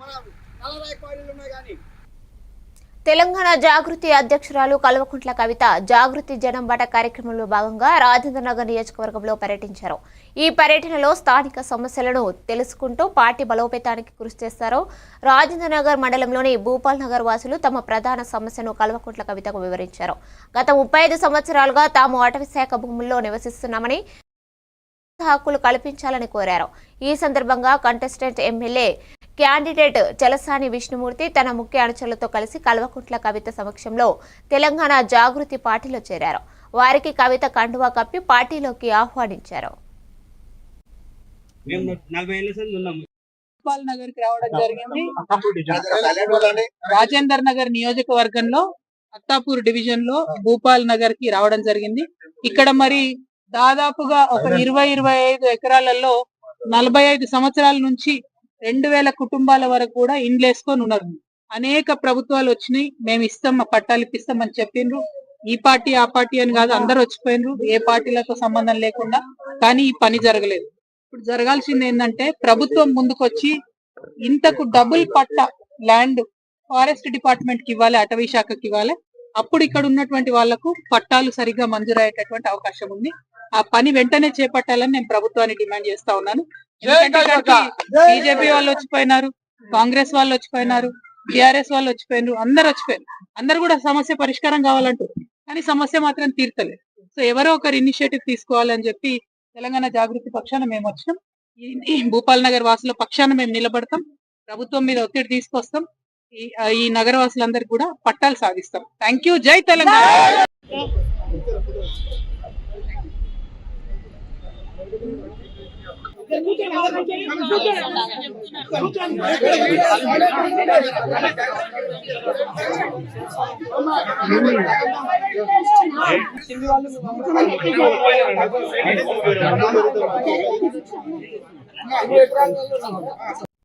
మన ఉన్నాయి కానీ. తెలంగాణ జాగృతి అధ్యక్షురాలు కల్వకుంట్ల కవిత జాగృతి జనం బట కార్యక్రమంలో భాగంగా రాజేంద్రనగర్ నియోజకవర్గంలో పర్యటించారు. ఈ పర్యటనలో స్థానిక సమస్యలను తెలుసుకుంటూ పార్టీ బలోపేతానికి కృషి చేస్తారు. రాజేంద్రనగర్ మండలంలోని భూపాల్ నగర్ వాసులు తమ ప్రధాన సమస్యను కల్వకుంట్ల కవితకు వివరించారు. గత ముప్పై ఐదు సంవత్సరాలుగా తాము అటవీ శాఖ భూముల్లో నివసిస్తున్నామని హక్కులు కల్పించాలని కోరారు. ఈ సందర్భంగా contestant MLA candidate Chalasani Vishnumurthy తన ముఖ్య అనుచరులతో కలిసి కల్వకుంట్ల కవిత సమక్షంలో తెలంగాణ జాగృతి పార్టీలో చేరారు. వారికి కవిత కండువా కప్పి పార్టీలోకి ఆహ్వానించారు. నగర్కి రావడం జరిగింది రాజేందర్ నగర్ నియోజకవర్గంలో అత్తాపూర్ డివిజన్. లో భూపాల్ నగర్కి రావడం జరిగింది. ఇక్కడ మరి దాదాపుగా ఒక ఇరవై ఇరవై ఐదు ఎకరాలలో నలభై ఐదు సంవత్సరాల నుంచి రెండు వేల కుటుంబాల వరకు కూడా ఇండ్లు వేసుకొని ఉన్నారు. అనేక ప్రభుత్వాలు వచ్చినాయి. మేము ఇస్తాం మా పట్టాలు ఇప్పిస్తాం అని చెప్పిండ్రు ఈ పార్టీ ఆ పార్టీ అని కాదు అందరు వచ్చిపోయినరు ఏ పార్టీలతో సంబంధం లేకుండా. కానీ ఈ పని జరగలేదు. ఇప్పుడు జరగాల్సింది ఏంటంటే ప్రభుత్వం ముందుకొచ్చి ఇంతకు డబుల్ పట్ట ల్యాండ్ ఫారెస్ట్ డిపార్ట్మెంట్కి ఇవ్వాలి అటవీ శాఖకి ఇవ్వాలి. అప్పుడు ఇక్కడ ఉన్నటువంటి వాళ్ళకు పట్టాలు సరిగ్గా మంజూరయ్యేటటువంటి అవకాశం ఉంది. ఆ పని వెంటనే చేపట్టాలని నేను ప్రభుత్వాన్ని డిమాండ్ చేస్తా ఉన్నాను. బీజేపీ వాళ్ళు వచ్చిపోయినారు కాంగ్రెస్ వాళ్ళు వచ్చిపోయినారు టిఆర్ఎస్ వాళ్ళు వచ్చిపోయినారు అందరు వచ్చిపోయారు అందరు కూడా సమస్య పరిష్కారం కావాలంటారు కానీ సమస్య మాత్రం తీర్తలేదు సో ఎవరో ఒకరు ఇనిషియేటివ్ తీసుకోవాలని చెప్పి తెలంగాణ జాగృతి పక్షాన మేము వచ్చినాం. ఈ- భూపాల్ నగర్ వాసుల పక్షాన మేము నిలబడతాం. ప్రభుత్వం మీద ఒత్తిడి తీసుకొస్తాం. ఈ ఈ నగర వాసులందరికీ కూడా పట్టాలు సాధిస్తాం. Thank you. జై తెలంగాణ! అన్ని ఎకరాలలో ఉన్నాం.